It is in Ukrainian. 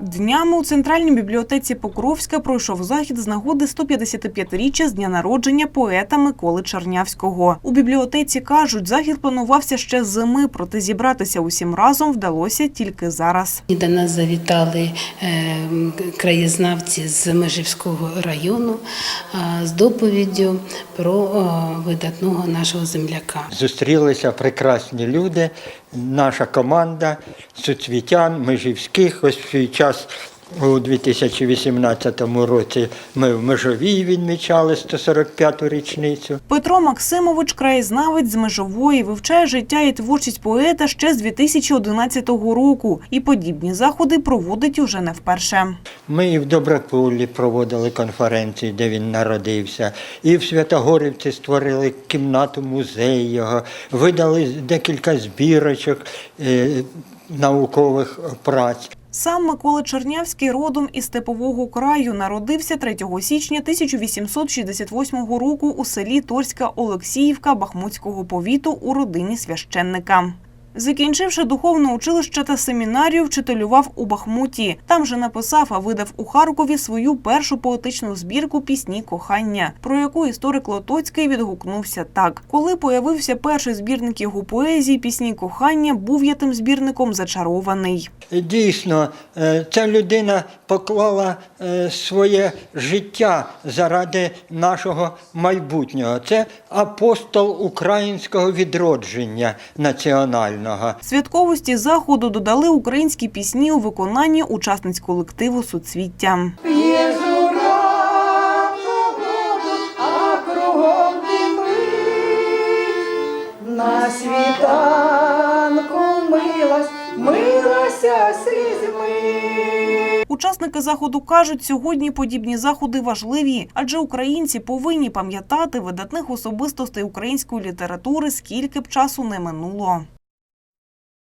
Днями у центральній бібліотеці Покровська пройшов захід з нагоди 155-річчя з дня народження поета Миколи Чернявського. У бібліотеці кажуть, захід планувався ще з зими, проте зібратися усім разом вдалося тільки зараз. До нас завітали е, краєзнавці з Межівського району з доповіддю про видатного нашого земляка. Зустрілися прекрасні люди, наша команда суцвітян, межівських. Свій час у 2018 році ми в Межовій відмічали 145-ту річницю. Петро Максимович, краєзнавець з межової, вивчає життя і творчість поета ще з 2011 року, і подібні заходи проводить уже не вперше. Ми і в Доброполі проводили конференції, де він народився, і в Святогорівці створили кімнату музей його, видали декілька збірочок е, наукових праць. Сам Микола Чернявський родом із Степового краю народився 3 січня 1868 року у селі Торська Олексіївка Бахмутського повіту у родині священника. Закінчивши духовне училище та семінарію, вчителював у Бахмуті. Там же написав, а видав у Харкові свою першу поетичну збірку пісні кохання, про яку історик Лотоцький відгукнувся так: коли появився перший збірник його поезії, пісні кохання був я тим збірником зачарований. Дійсно, е, ця людина поклала е, своє життя заради нашого майбутнього. Це апостол українського відродження національного. Святковості заходу додали українські пісні у виконанні учасниць колективу Суцвіття. На світанку милась, милася слізьми. Учасники заходу кажуть, сьогодні подібні заходи важливі, адже українці повинні пам'ятати видатних особистостей української літератури, скільки б часу не минуло.